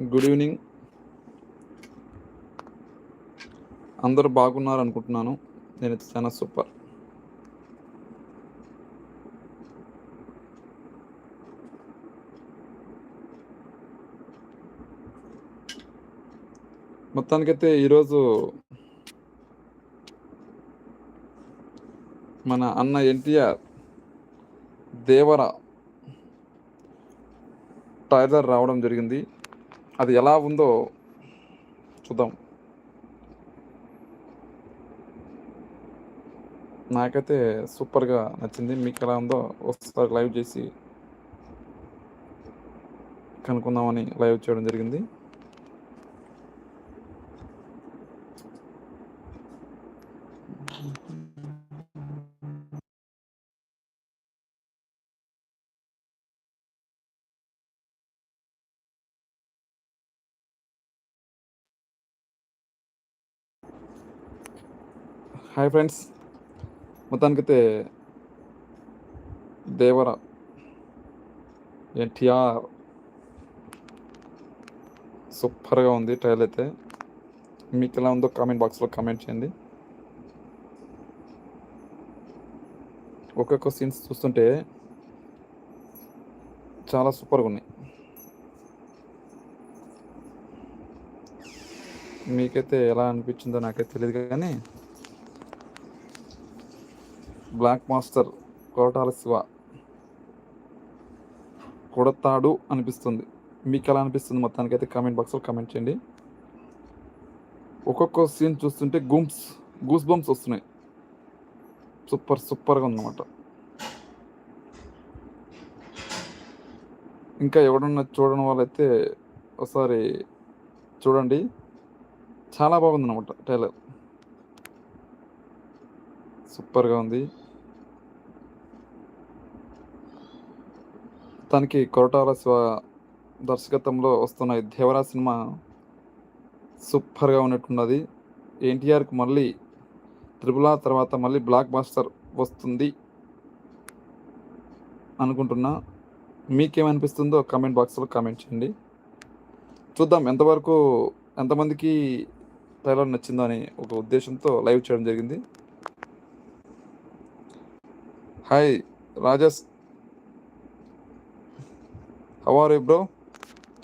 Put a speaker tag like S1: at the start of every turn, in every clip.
S1: Good evening. అందరూ బాగున్నారు అనుకుంటున్నాను. నేను చాలా సూపర్. మొత్తానికైతే ఈరోజు మన అన్న ఎన్టీఆర్ దేవర టైలర్ రావడం జరిగింది. అది ఎలా ఉందో చూద్దాం. నాకైతే సూపర్గా నచ్చింది. మీకు ఎలా ఉందో ఒకసారి లైవ్ చేసి కనుక్కుందామని లైవ్ చేయడం జరిగింది. హాయ్ ఫ్రెండ్స్ మొత్తానికైతే దేవర ఎన్టీఆర్ సూపర్గా ఉంది ట్రైల్ అయితే. మీకు ఎలా ఉందో కామెంట్ బాక్స్లో కామెంట్ చేయండి. ఒక్కొక్క సీన్స్ చూస్తుంటే చాలా సూపర్గా ఉన్నాయి. మీకైతే ఎలా అనిపించిందో నాకైతే తెలియదు కానీ బ్లాక్ మాస్టర్ కోటాల శివ. కొడతాడు అనిపిస్తుంది. మీకు ఎలా అనిపిస్తుంది? మొత్తానికి అయితే కామెంట్ బాక్స్లో కామెంట్ చేయండి. ఒక్కొక్క సీన్ చూస్తుంటే గూమ్స్ గూస్ బంప్స్ వస్తున్నాయి సూపర్ సూపర్గా ఉందన్నమాట. ఇంకా ఎవడన్నా చూడని వాళ్ళైతే ఒకసారి చూడండి. చాలా బాగుందన్నమాట టైలర్ సూపర్గా ఉంది. తనకి కొరటాల శివ దర్శకత్వంలో వస్తున్న ఈ దేవరా సినిమా సూపర్గా ఉన్నట్టున్నది. ఎన్టీఆర్కి మళ్ళీ త్రిపుల తర్వాత మళ్ళీ బ్లాక్ బాస్టర్ వస్తుంది అనుకుంటున్నా. మీకేమనిపిస్తుందో కామెంట్ బాక్స్లో కామెంట్ చేయండి. చూద్దాం ఎంతవరకు ఎంతమందికి ట్రైలర్ నచ్చిందో అని ఒక ఉద్దేశంతో లైవ్ చేయడం జరిగింది. హాయ్ రాజస్ అవారు బ్రో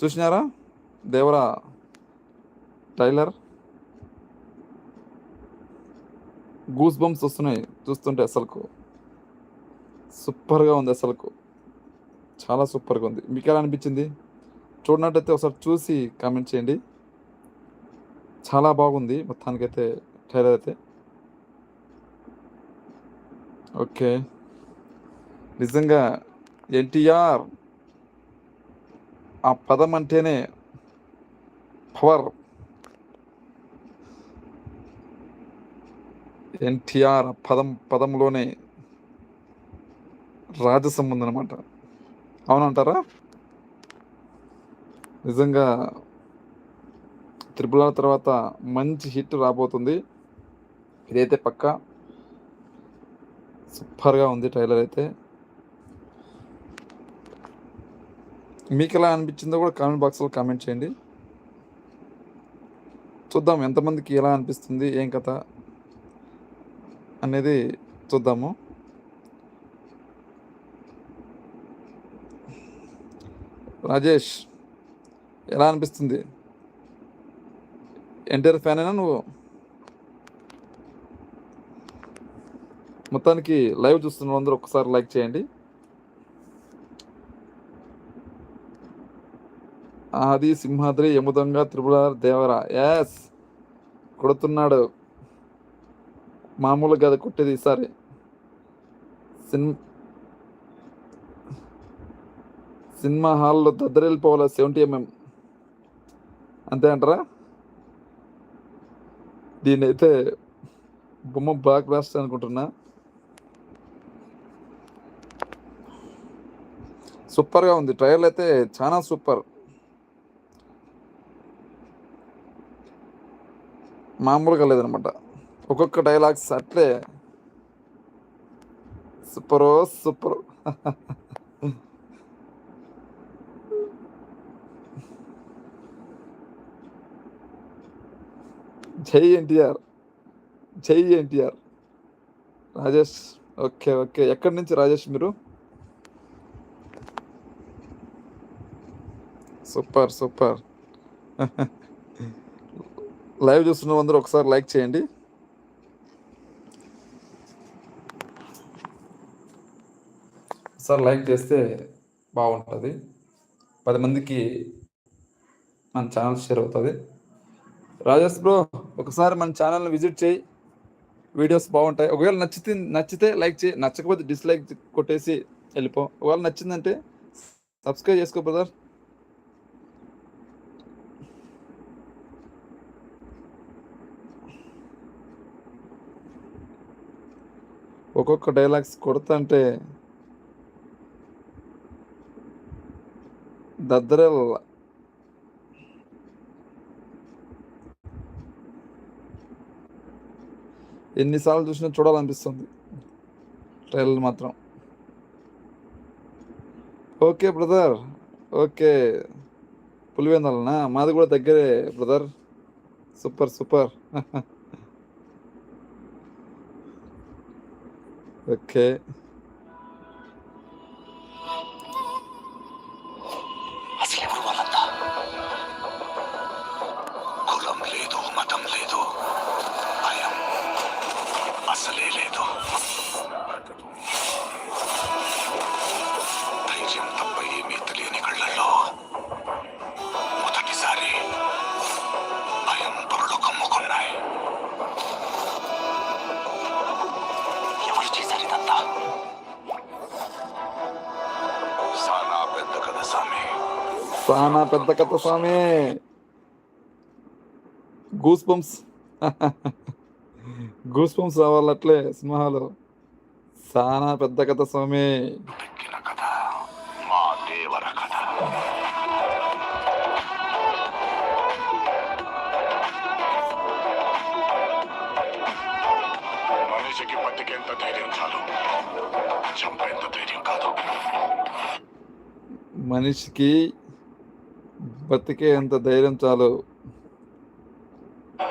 S1: చూసినారా? దేవరా టైలర్ గూస్ బంప్స్ వస్తున్నాయి చూస్తుంటే అసలుకు. సూపర్గా ఉంది అసలుకు. చాలా సూపర్గా ఉంది. మీకు ఎలా అనిపించింది? చూడనట్టయితే ఒకసారి చూసి కామెంట్ చేయండి. చాలా బాగుంది మొత్తానికైతే టైలర్ అయితే. ఓకే. నిజంగా ఎన్టీఆర్ ఆ పదం అంటేనే పవర్ ఎన్టీఆర్ పదం పదంలోనే రాజసం ఉందన్నమాట. అవునంటారా? నిజంగా త్రిపుల తర్వాత మంచి హిట్ రాబోతుంది. ఇదైతే పక్కా. సూపర్గా ఉంది ట్రైలర్ అయితే. మీకు ఎలా అనిపించిందో కూడా కామెంట్ బాక్స్లో కామెంట్ చేయండి. చూద్దాం ఎంతమందికి ఎలా అనిపిస్తుంది ఏం కథ అనేది చూద్దాము. రాజేష్ ఎలా అనిపిస్తుంది? ఎన్టీఆర్ ఫ్యాన్ అయినా నువ్వు? మొత్తానికి లైవ్ చూస్తున్న అందరూ ఒకసారి లైక్ చేయండి. ఆది సింహాద్రి యముదొంగ త్రిపుర దేవర. ఎస్ కొడుతున్నాడు. మామూలు గది కొట్టేది ఈసారి సిన్ సినిమా హాల్లో దద్దరెళ్ళిపోవాలి సెవెంటీ ఎంఎం అంతే అంటారా? దీన్ని అయితే బొమ్మ బ్లాక్ బ్లాస్ట్ అనుకుంటున్నా. సూపర్గా ఉంది. ట్రయల్ అయితే చాలా సూపర్. మామూలుగా లేదనమాట. ఒక్కొక్క డైలాగ్స్ అట్లే సూపరో సూపర్. జై ఎన్టీఆర్ జై ఎన్టీఆర్. Rajesh okay okay. ఎక్కడి నుంచి రాజేష్ మీరు? Super super. లైవ్ చూస్తున్న అందరూ ఒకసారి లైక్ చేయండి. ఒకసారి లైక్ చేస్తే బాగుంటుంది. పది మందికి మన ఛానల్ షేర్ అవుతుంది. రాజేష్ బ్రో ఒకసారి మన ఛానల్ని విజిట్ చేయి. వీడియోస్ బాగుంటాయి. ఒకవేళ నచ్చితే నచ్చితే లైక్ చేయి. నచ్చకపోతే డిస్లైక్ కొట్టేసి వెళ్ళిపో. ఒకవేళ నచ్చిందంటే సబ్స్క్రైబ్ చేసుకో బ్రదర్. ఒక్కొక్క డైలాగ్స్ కొడుతుంటే దద్దరల్. ఎన్నిసార్లు చూసినా చూడాలనిపిస్తుంది. ట్రైలర్ మాత్రం. Okay brother. ఓకే. పులివెందలనా? మాది కూడా దగ్గరే బ్రదర్. Super super. ఓకే
S2: సానా పెద్ద కథ స్వామి.
S1: గూస్ బంప్స్ గూస్ బంప్స్ రావాలి అట్లే సింహాలు. సానా పెద్ద కథ స్వామి.
S2: మనిషికి బతికేంత ధైర్యం చాలు. చంపేంత ధైర్యం కాదు.
S1: మనిషికి బతికే అంత ధైర్యం చాలు.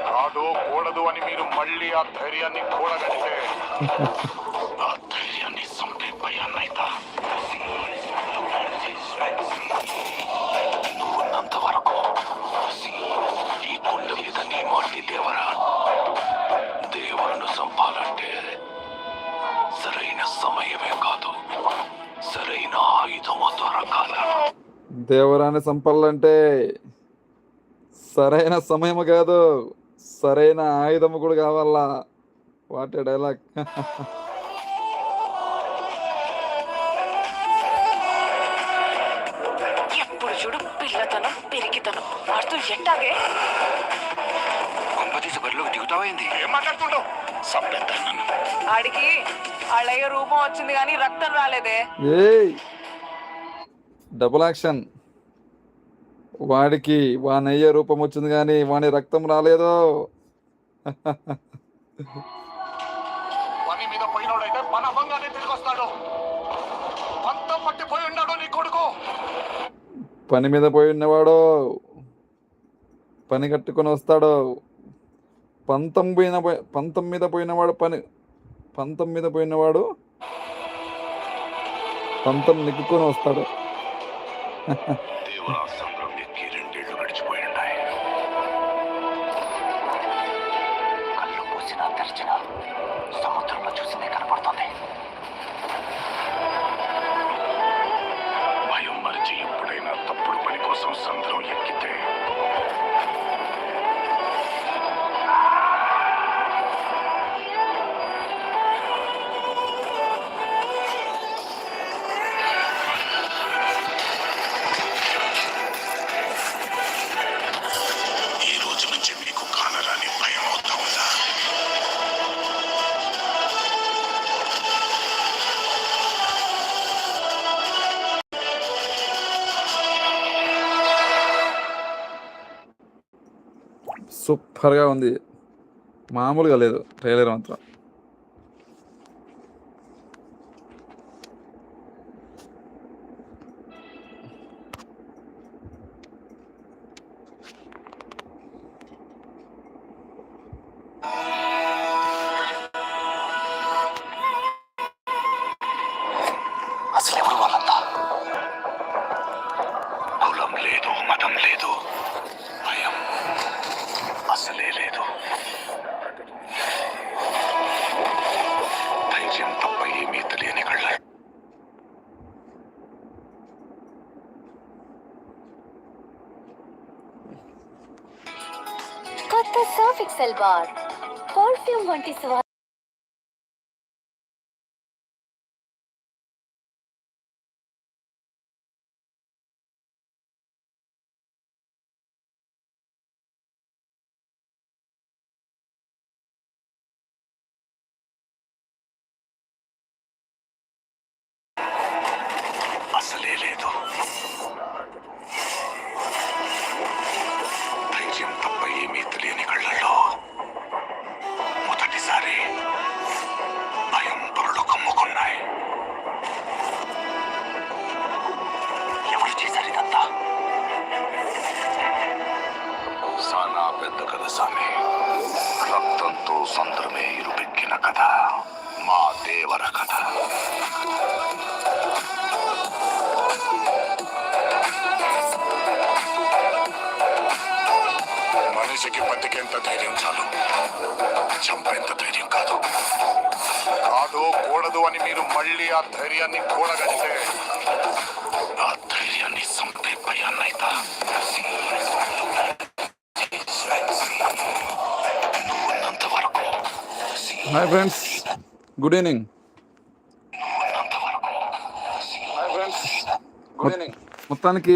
S2: కాదు కూడదు అని మీరు మళ్ళీ ఆ ధైర్యాన్ని కూడగలిగితే. ఆ ధైర్యాన్ని చంపే భయాన్నైతా నువ్వున్నంత వరకు ఈ కొండ మీద నీ మాటి దేవరా. దేవులను చంపాలంటే సరైన సమయమే కాదు.
S1: దేవరాన్ని సంపాలంటే సరైన సమయం కాదు సరైన ఆయుధం కూడా కావాలా? వాటే డైలాగ్
S3: ఎప్పుడు చూడు పిల్లతనం పెరిగితనం వాడుతూ ఎట్టాగే?
S2: కొంపతీసి బరిలోకి దిగుతావైంది ఏం మాట్లాడుతుంటావు? చంపేస్తాను నన్ను.
S3: ఆడికి వాళ్ళయ్య రూపం వచ్చింది కానీ రక్తం రాలేదే.
S1: ఏయ్! డబుల్ యాక్షన్ వాడికి వానయ్య రూపం వచ్చింది కానీ వాని రక్తం రాలేదు.
S2: పని మీద పోయినోడైతే పని అవ్వంగానే తిరిగి వస్తాడు పంతం పట్టి పోయి ఉన్నాడు నీ కొడుకు.
S1: పని మీద పోయి ఉన్నవాడు పని కట్టుకొని వస్తాడు. పంతం పోయిన పోయి- పంతం మీద పోయినవాడు పని పంతం మీద పోయినవాడు పంతం నెగ్గుకొని వస్తాడు. సూపర్గా ఉంది. మామూలుగా లేదు. ట్రైలర్ మాత్రం.
S2: Perfume, God. Perfume
S1: hi friends good evening మొత్తానికి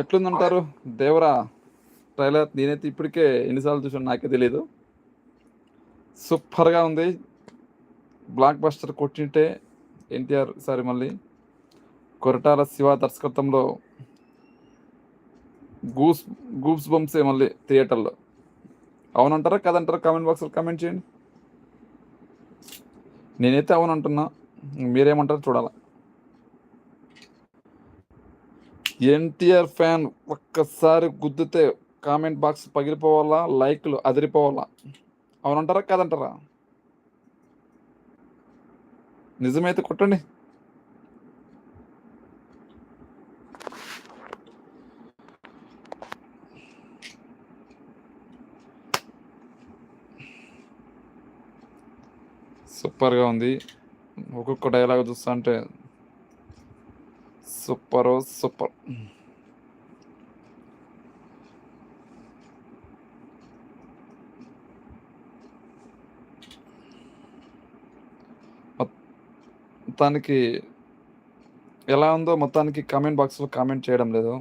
S1: ఎట్లుందంటారు? దేవరా ట్రైలర్? నేనైతే ఇప్పటికే ఎన్నిసార్లు చూసాను నాకే తెలియదు సూపర్గా ఉంది. బ్లాక్ బస్టర్ కొట్టింటే ఎన్టీఆర్ సారి మళ్ళీ. కొరటాల శివ దర్శకత్వంలో గూస్ గూప్స్ బంప్సే మళ్ళీ థియేటర్లో అవునంటారా? కదంటారా? కామెంట్ బాక్స్లో కామెంట్ చేయండి. నేనైతే అవునంటున్నా. మీరేమంటారు మీరేమంటారో చూడాలా. ఎన్టీఆర్ ఫ్యాన్ ఒక్కసారి గుద్దితే కామెంట్ బాక్స్ పగిలిపోవాలా? లైక్లు అదిరిపోవాలా? అవునంటారా? కాదంటారా? నిజమైతే కొట్టండి. సూపర్గా ఉంది. ఒక్కొక్క డైలాగ్ చూస్తా అంటే సూపర్ సూపర్. మొత్తానికి ఎలా ఉందో మొత్తానికి కామెంట్ బాక్స్లో కామెంట్ చేయడం లేదు.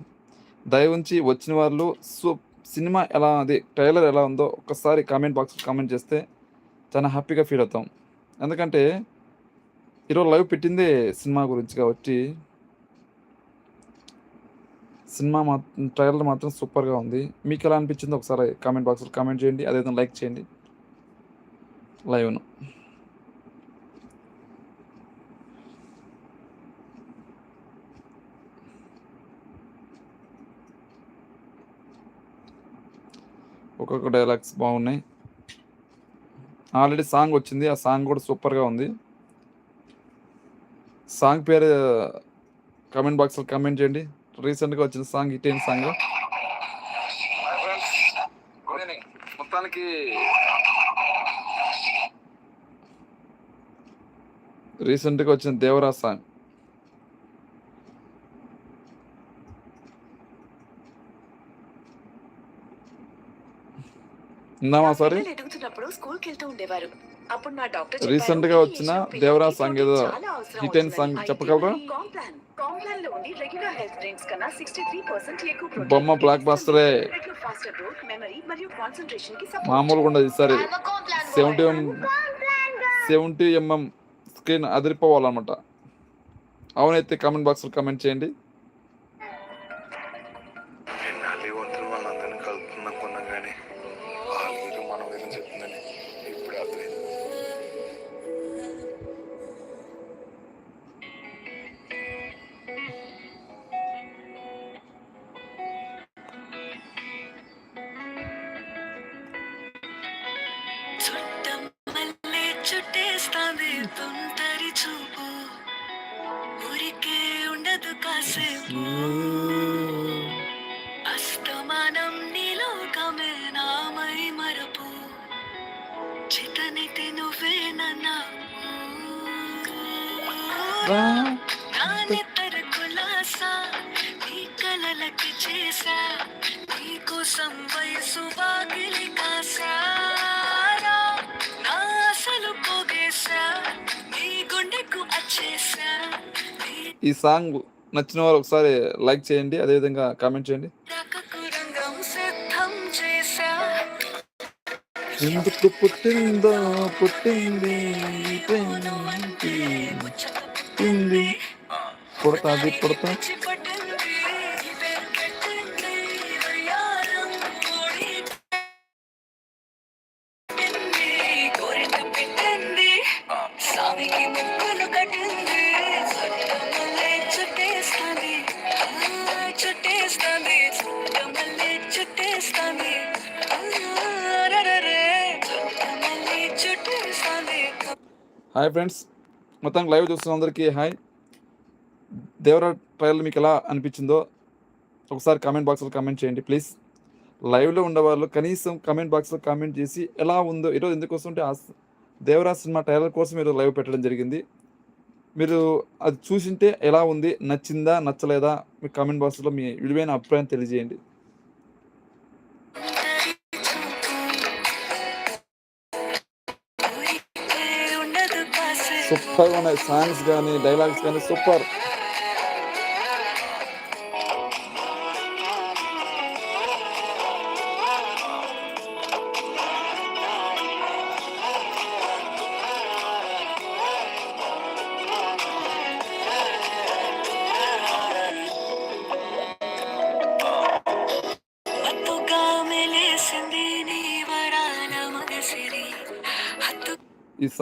S1: దయ ఉంచి వచ్చిన వాళ్ళు సో సినిమా ఎలా అది ట్రైలర్ ఎలా ఉందో ఒక్కసారి కామెంట్ బాక్స్లో కామెంట్ చేస్తే చాలా హ్యాపీగా ఫీల్ అవుతాం. ఎందుకంటే ఈరోజు లైవ్ పెట్టిందే సినిమా గురించి కాబట్టి సినిమా మాత్రం ట్రైలర్ మాత్రం సూపర్గా ఉంది. మీకు ఎలా అనిపించిందో ఒకసారి కామెంట్ బాక్స్లో కామెంట్ చేయండి. అదేవిధంగా లైక్ చేయండి. లైవ్ను ఒక్కొక్క డైలాగ్స్ బాగున్నాయి. ఆల్రెడీ సాంగ్ వచ్చింది ఆ సాంగ్ కూడా సూపర్గా ఉంది. సాంగ్ పేరు కామెంట్ బాక్స్లో కామెంట్ చేయండి. రీసెంట్గా వచ్చిన సాంగ్ హిట్ అయిన సాంగ్. మొత్తానికి రీసెంట్గా వచ్చిన దేవరా సాంగ్. ఇందామా సారీ?
S3: పిల్లలు ఎదుగుతున్నప్పుడు స్కూల్కి వెళ్తూ ఉండేవారు. అప్పుడు నా డాక్టర్
S1: Recent గా వచ్చిన దేవరా సాంగ్ ఏదో hit అయిన సాంగ్ చెప్పగలరా?
S3: కాంప్లాన్ కాంప్లాన్లో ఉండి రెగ్యులర్ హెల్త్ డ్రింక్స్ కన్నా 63% ఎక్కువ ప్రోటీన్
S1: బొమ్మ బ్లాక్ బాస్టరే
S3: ఫాస్టర్ గ్రోత్ మెమరీ మరియు కాన్సంట్రేషన్కి
S1: మామూలుగా ఉండదు ఈసారి. సెవెంటీ సెవెంటీ ఎంఎం స్క్రీన్ అదిరిపోవాలన్నమాట. అవునైతే కామెంట్ బాక్స్లో కామెంట్ చేయండి.
S4: చుట్టేస్తాంది నీలోకమే నామై మరపు. చితనితి నువ్వే నన్నా. నానిద్దరు కులాసా నీ కలలకి చేసా నీ వయసు వాకిలి కాసారా నా అసలు పోగేశా నీ గుండెకు
S1: ఈ సాంగ్ నచ్చిన వారు ఒకసారి లైక్ చేయండి అదేవిధంగా కామెంట్ చేయండి. ఎందుకు పుట్టిందో పుట్టింది పుట్టింది పుడతాది పుడతా హాయ్ ఫ్రెండ్స్ మొత్తం లైవ్ చూస్తున్న అందరికీ హాయ్ దేవరా ట్రయల్ మీకు ఎలా అనిపించిందో ఒకసారి కామెంట్ బాక్స్లో కామెంట్ చేయండి ప్లీజ్ లైవ్లో ఉండేవాళ్ళు కనీసం కామెంట్ బాక్స్లో కామెంట్ చేసి ఎలా ఉందో ఈరోజు ఎందుకు వస్తుంటే ఆ దేవరాజ్ దేవరా సినిమా ట్రైలర్ కోసం మీరు లైవ్ పెట్టడం జరిగింది. మీరు అది చూసింటే ఎలా ఉంది నచ్చిందా నచ్చలేదా మీ కామెంట్ బాక్స్లో మీ విలువైన అభిప్రాయం తెలియజేయండి.
S4: సూపర్
S1: సూపర్గా ఉన్నాయి. సాంగ్స్ కానీ డైలాగ్స్ కానీ సూపర్.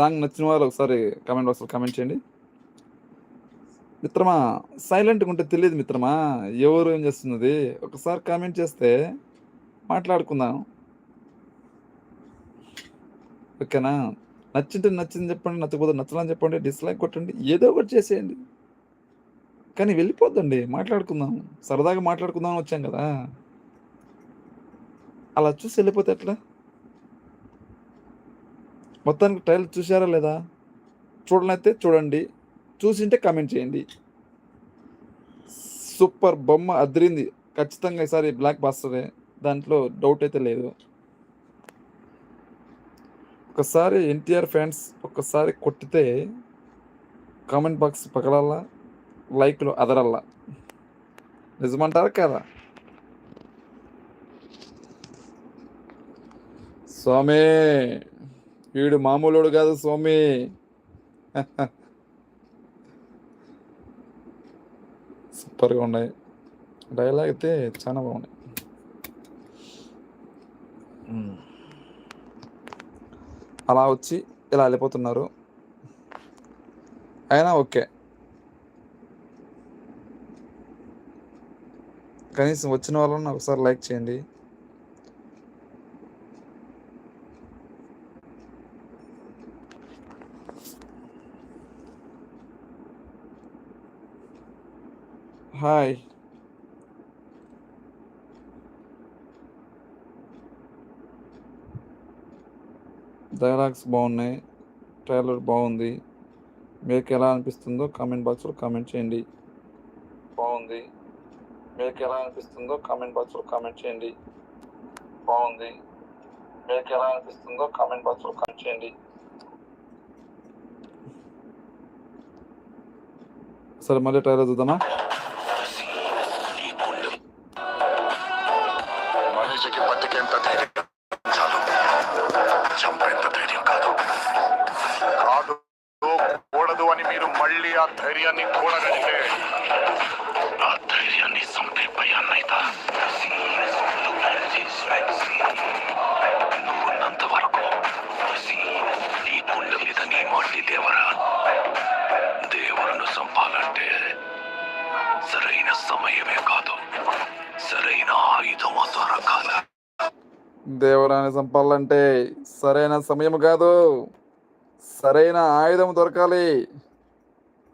S1: సాంగ్ నచ్చిన వాళ్ళు ఒకసారి కామెంట్ బాక్స్లో కామెంట్ చేయండి. మిత్రమా సైలెంట్గా ఉంటే తెలియదు మిత్రమా ఎవరు ఏం చేస్తున్నది? ఒకసారి కామెంట్ చేస్తే మాట్లాడుకుందాం. ఓకేనా? నచ్చింటే నచ్చింది చెప్పండి నచ్చకపోతే నచ్చలని చెప్పండి డిస్లైక్ కొట్టండి ఏదో ఒకటి చేసేయండి. కానీ వెళ్ళిపోద్దండి మాట్లాడుకుందాం. సరదాగా మాట్లాడుకుందాం అని వచ్చాం కదా. అలా చూసి వెళ్ళిపోతే ఎట్లా? మొత్తానికి ట్రైలర్ చూసారా లేదా? చూడనైతే చూడండి. చూసింటే కామెంట్ చేయండి. సూపర్ బొమ్మ అదిరింది. ఖచ్చితంగా ఈసారి బ్లాక్ బాస్టరే దాంట్లో డౌట్ అయితే లేదు. ఒకసారి ఎన్టీఆర్ ఫ్యాన్స్ ఒక్కసారి కొట్టితే కామెంట్ బాక్స్ పగలల్లా లైక్లు అదరల్లా. నిజమంటారా కదా? స్వామి! వీడు మామూలుడు కాదు స్వామి. సూపర్గా ఉన్నాయి. డైలాగ్ అయితే చాలా బాగున్నాయి. అలా వచ్చి ఇలా వెళ్ళిపోతున్నారు. అయినా ఓకే. కనీసం వచ్చిన వాళ్ళని ఒకసారి లైక్ చేయండి. హాయ్ డైలాగ్స్ బాగున్నాయి. ట్రైలర్ బాగుంది. మీకు ఎలా అనిపిస్తుందో కామెంట్ బాక్స్లో కామెంట్ చేయండి. బాగుంది. మీకు ఎలా అనిపిస్తుందో కామెంట్ బాక్స్లో కామెంట్ చేయండి. బాగుంది. మీకు ఎలా అనిపిస్తుందో కామెంట్ బాక్స్లో కామెంట్ చేయండి. సరే మళ్ళీ ట్రైలర్ చూద్దామా?
S2: చంపాలంటే సరైన
S1: సమయం కాదు. సరైన ఆయుధం దొరకాలి.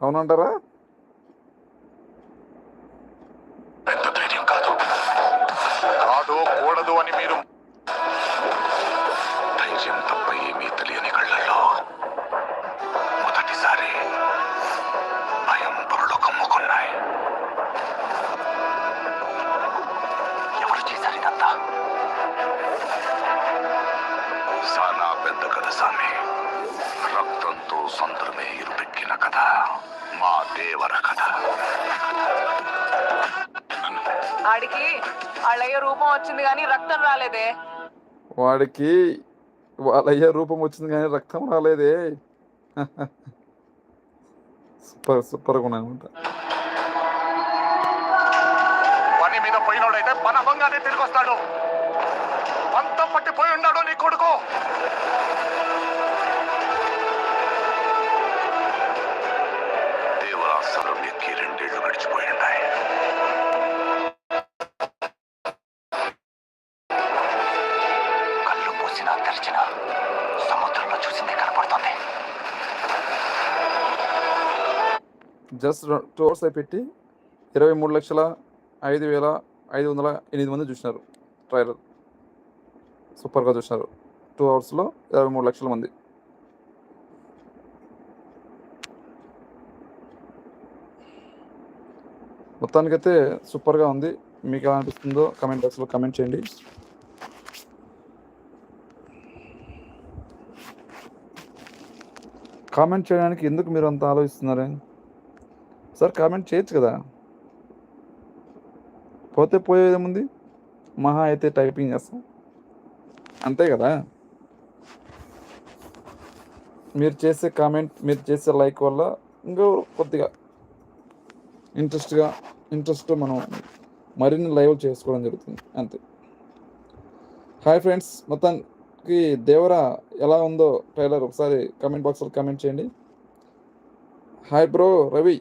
S1: అవునంటారా?
S2: కాదు కూడదు అని మీరు
S5: వాళ్ళయ్య రూపం వచ్చింది కానీ రక్తం రాలేదే.
S1: సూపర్ సూపర్గా ఉన్నాయి
S2: పని మీద పోయినోడైతే పన అవ్వంగానే తిరిగి వస్తాడు. పంతం పట్టిపోయి ఉన్నాడు నీ కొడుకు.
S1: జస్ట్ టూ అవర్స్ అయిపెట్టి ఇరవై మూడు లక్షల ఐదు వేల ఐదు వందల ఎనిమిది మంది చూసినారు. ట్రైలర్. సూపర్గా చూసినారు. టూ అవర్స్లో ఇరవై మూడు లక్షల మంది. మొత్తానికైతే సూపర్గా ఉంది. మీకు ఎలా అనిపిస్తుందో కమెంట్ బాక్స్లో కమెంట్ చేయండి. కామెంట్ చేయడానికి ఎందుకు మీరు అంత ఆలోచిస్తున్నారే? సార్ కామెంట్ చేయొచ్చు కదా. పోతే పోయేదేముంది మహా అయితే టైపింగ్ చేస్తాం. అంతే కదా. మీరు చేసే కామెంట్ మీరు చేసే లైక్ వల్ల ఇంకో కొద్దిగా ఇంట్రెస్ట్గా ఇంట్రెస్ట్ మనం మరిన్ని లైవ్ చేసుకోవడం జరుగుతుంది. అంతే. హాయ్ ఫ్రెండ్స్ మొత్తానికి దేవరా ఎలా ఉందో ట్రైలర్ ఒకసారి కామెంట్ బాక్స్లో కామెంట్ చేయండి. Hi bro Ravi.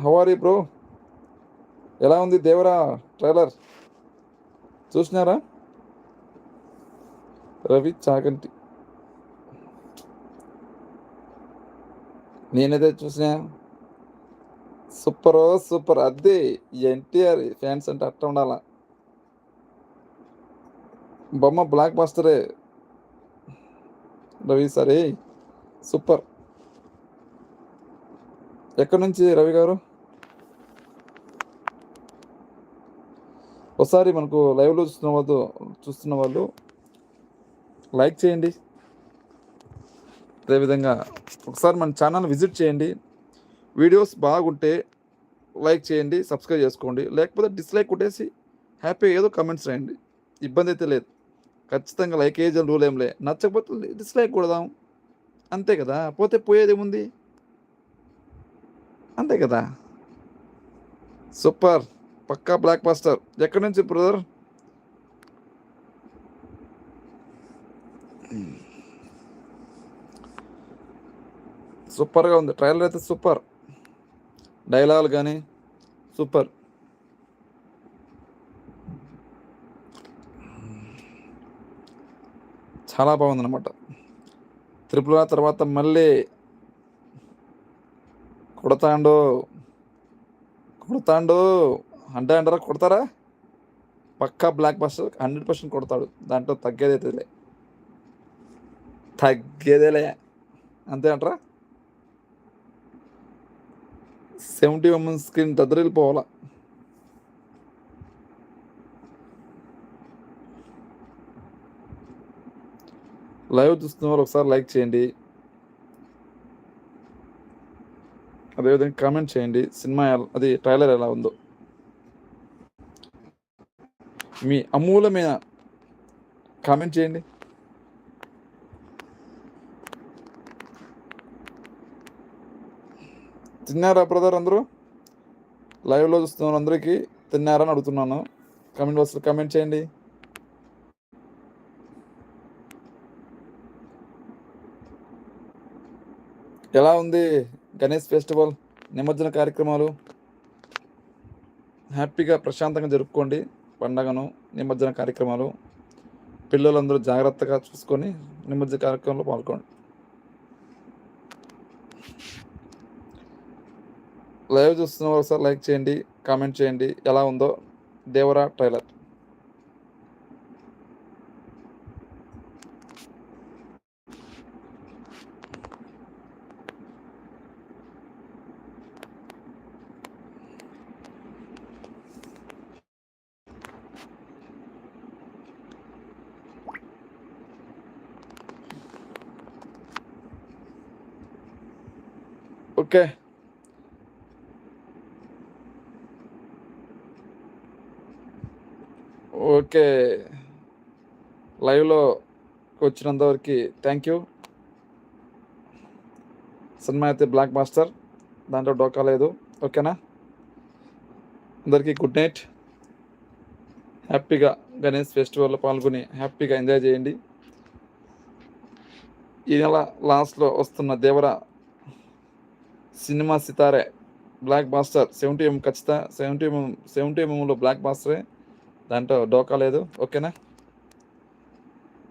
S1: హవారీ బ్రో ఎలా ఉంది దేవరా ట్రైలర్ చూసినారా? రవి చాగంటి. నేనైతే చూసిన. Super super. అదే ఎన్టీఆర్ ఫ్యాన్స్ అంటే అట్ట ఉండాల. బొమ్మ బ్లాక్ బస్టరే రవి సరే సూపర్. ఎక్కడి నుంచి రవి గారు? ఒకసారి మనకు లైవ్లో చూస్తున్న వాళ్ళు చూస్తున్న వాళ్ళు లైక్ చేయండి. అదేవిధంగా ఒకసారి మన ఛానల్ విజిట్ చేయండి. వీడియోస్ బాగుంటే లైక్ చేయండి సబ్స్క్రైబ్ చేసుకోండి. లేకపోతే డిస్లైక్ కొట్టేసి హ్యాపీ ఏదో కమెంట్స్ రాయండి. ఇబ్బంది అయితే లేదు. ఖచ్చితంగా లైక్ ఏజ్ రూల్ ఏం లే. నచ్చకపోతే డిస్లైక్ కొడదాం. అంతే కదా? పోతే పోయేది ఏముంది? అంతే కదా? సూపర్. పక్కా బ్లాక్ బస్టర్ ఎక్కడి నుంచి బ్రదర్? సూపర్గా ఉంది. ట్రైలర్ అయితే సూపర్. డైలాగులు కానీ సూపర్. చాలా బాగుందన్నమాట. త్రిపుల తర్వాత మళ్ళీ కొడతాండు. కొడతాండు. అంటే అంటారా కొడతారా? పక్కా బ్లాక్ బస్టర్ హండ్రెడ్ పర్సెంట్ కొడతాడు. దాంట్లో తగ్గేదైతేలే తగ్గేదేలే అంతే అంటారా? సెవెంటీ ఉమెన్ mm స్క్రీన్ దద్దరిల్లిపోవాలా లైవ్ చూస్తున్న వాళ్ళు ఒకసారి లైక్ చేయండి. అదేవిధంగా కామెంట్ చేయండి. సినిమా అది ట్రైలర్ ఎలా ఉందో. మీ అమూలమైన కామెంట్ చేయండి. తిన్నారా బ్రదర్ అందరూ? లైవ్లో చూస్తున్న అందరికీ. తిన్నారా అని అడుగుతున్నాను. కామెంట్ బాక్స్లో కామెంట్ చేయండి. ఎలా ఉంది? గణేష్ ఫెస్టివల్ నిమజ్జన కార్యక్రమాలు. హ్యాపీగా ప్రశాంతంగా జరుపుకోండి. పండగను నిమజ్జన కార్యక్రమాలు. పిల్లలందరూ జాగ్రత్తగా చూసుకొని నిమజ్జన కార్యక్రమంలో పాల్గొండి లైవ్ చూస్తున్న ఒకసారి లైక్ చేయండి కామెంట్ చేయండి. ఎలా ఉందో దేవరా ట్రైలర్. ఓకే. ఓకే. లైవ్లో వచ్చినంతవరకు థ్యాంక్ యూ. సినిమా అయితే బ్లాక్ మాస్టర్. దాంట్లో డోకా లేదు. ఓకేనా? అందరికీ గుడ్ నైట్. హ్యాపీగా గణేష్ ఫెస్టివల్లో పాల్గొని హ్యాపీగా ఎంజాయ్ చేయండి. ఈ నెల లాస్ట్లో వస్తున్న దేవర సినిమా సితారే బ్లాక్ బాస్టర్ సెవెంటీ ఎం ఖచ్చితంగా సెవెంటీ ఎంఎం సెవెంటీ ఎంఎంలో బ్లాక్ బాస్టరే. దాంట్లో డోకా లేదు. ఓకేనా?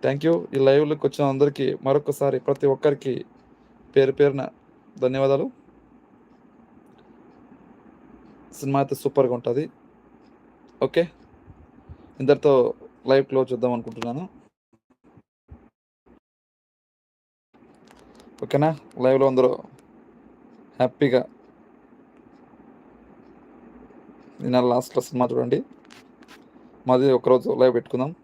S1: Thank you. ఈ లైవ్లోకి వచ్చిన అందరికీ మరొకసారి ప్రతి ఒక్కరికి పేరు పేరున ధన్యవాదాలు. సినిమా అయితే సూపర్గా ఉంటుంది. ఓకే? ఇద్దరితో లైవ్ క్లోజ్ చేద్దాం అనుకుంటున్నాను. ఓకేనా? లైవ్లో అందరూ హ్యాపీగా. నిన్న లాస్ట్లో సినిమా చూడండి. మాది ఒకరోజు లైవ్ పెట్టుకుందాం.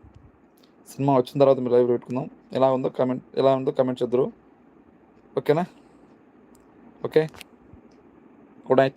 S1: సినిమా వచ్చిన తర్వాత మీరు లైవ్ పెట్టుకుందాం. ఎలా ఉందో కామెంట్ ఎలా ఉందో కామెంట్ చేద్దరు. ఓకేనా? ఓకే. Good night.